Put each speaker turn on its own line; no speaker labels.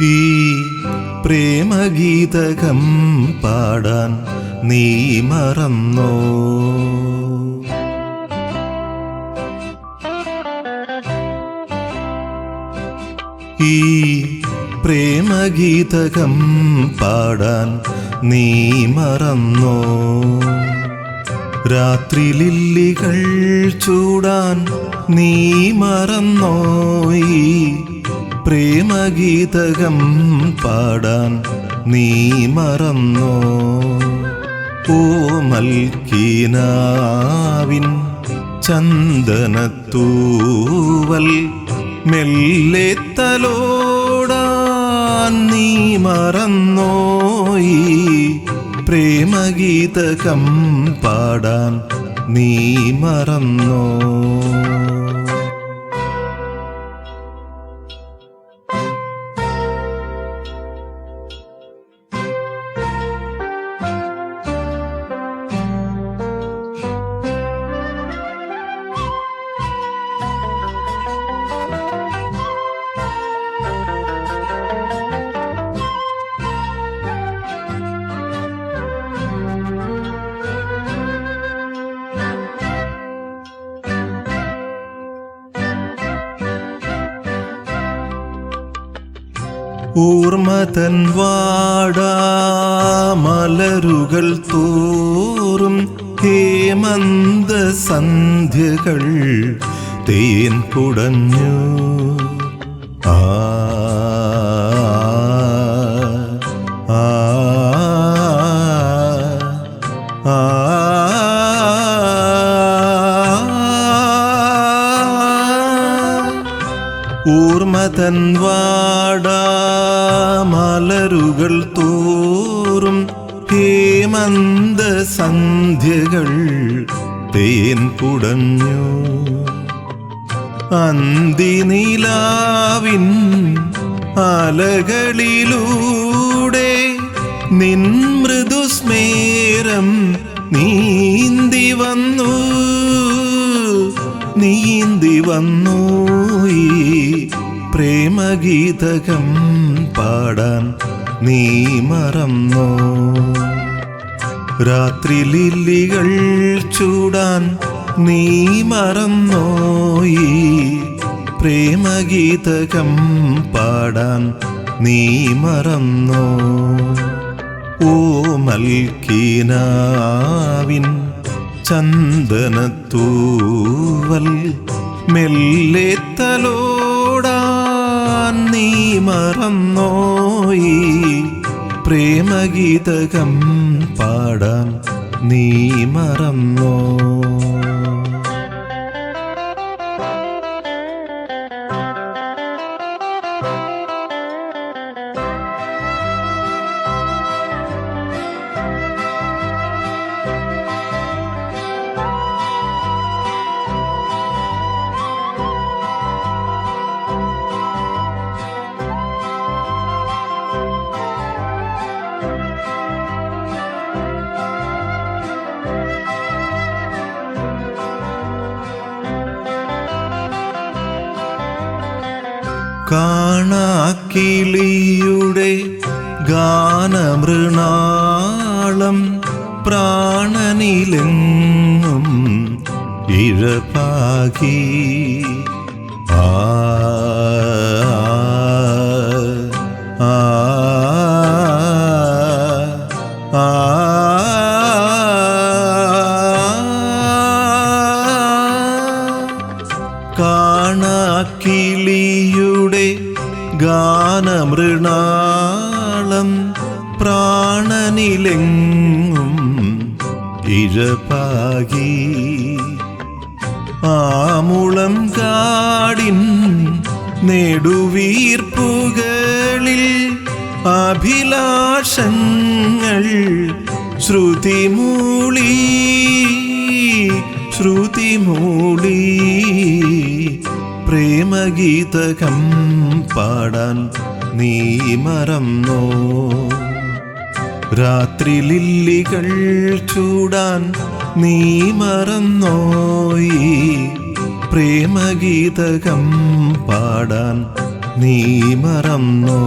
ഈ പ്രേമഗീതകം പാടാൻ നീ മറന്നോ? ഈ പ്രേമഗീതകം പാടാൻ നീ മറന്നോ? രാത്രി ലില്ലികൾ ചൂടാൻ നീ മറന്നോയി. പ്രേമഗീതകം പാടാൻ നീ മറന്നോ. ഓ മൽക്കീനാവിൻ ചന്ദനത്തൂവൽ മെല്ലെ തലോടാൻ നീ മറന്നോയി. പ്രേമഗീതകം പാടാൻ നീ മറന്നോ? ഊർമതൻ വാടാ മലരുകൾ തോറും ഹേമന്ത സന്ധ്യകൾ തേൻ കുടഞ്ഞു ഊർമതൻ മലരുകൾ തോറും ഹേമന്ത സന്ധ്യകൾ തേൻ കുടഞ്ഞു അന്തിനിലാവിൻ അലകളിലൂടെ നിൻ മൃദുസ്മേരം നീന്തി വന്നു നീന്തി വന്നു. പ്രേമഗീതകം പാടാൻ നീ മറന്നോ? രാത്രി ലില്ലികൾ ചൂടാൻ നീ മറന്നോയി പ്രേമഗീതകം പാടാൻ നീ മറന്നോ? ഓ മൽക്കീനാവിൻ ചന്ദനത്തൂവൽ മെല്ലെ തലോടാൻ നീ മറന്നോയി. പ്രേമഗീതകം പാടാൻ നീ മറന്നോ. കാണാക്കിളിയുടെ ഗാനമൃണാളം പ്രാണനിലെങ്ങും ഇഴപാകി ആ കാണാക്കിളിയുടെ ഗാനമൃണാളം പ്രാണനിലെങ്ങും ഇഴപാകി. ആമുളം കാടിൻ നെടുവീർപ്പുകളിൽ അഭിലാഷങ്ങൾ ശ്രുതിമൂളി ശ്രുതിമൂളി. പ്രേമഗീതകം പാടാൻ നീ മറന്നോ? രാത്രി ലില്ലികൾ ചൂടാൻ നീ മറന്നോയി പ്രേമഗീതകം പാടാൻ നീ മറന്നോ?